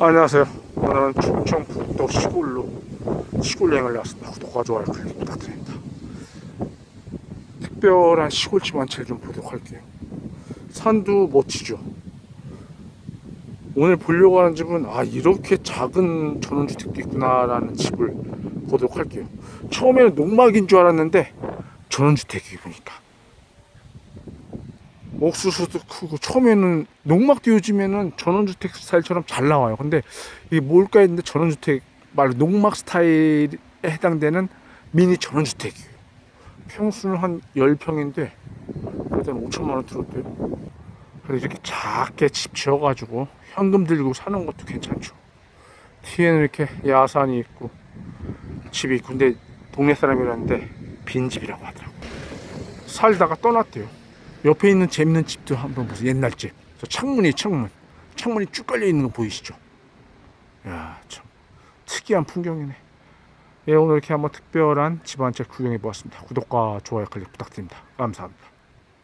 안녕하세요. 오늘은 충청 북도 시골로 시골 여행을 나왔습니다. 구독과 좋아요 클릭 부탁드립니다. 특별한 시골집 한 채를 좀 보도록 할게요. 산도 멋지죠. 오늘 보려고 하는 집은 아 이렇게 작은 전원주택도 있구나라는 집을 보도록 할게요. 처음에는 농막인 줄 알았는데 전원주택이 보니까 옥수수도 크고 처음에는 농막도 요즘에는 전원주택 스타일처럼 잘 나와요. 근데 이게 뭘까 했는데 전원주택 말 농막 스타일에 해당되는 미니 전원주택이에요. 평수는 한 10평인데 일단 5천만 원 들었대요. 그래서 이렇게 작게 집 지어가지고 현금 들고 사는 것도 괜찮죠. 뒤에는 이렇게 야산이 있고 집이 있고 근데 동네 사람이라는데 빈집이라고 하더라고요. 살다가 떠났대요. 옆에 있는 재밌는 집도 한번 보세요. 옛날 집. 저 창문이 창문. 창문이 쭉 깔려 있는 거 보이시죠? 야, 참 특이한 풍경이네. 예, 오늘 이렇게 한번 특별한 집한채 구경해 보았습니다. 구독과 좋아요 클릭 부탁드립니다. 감사합니다.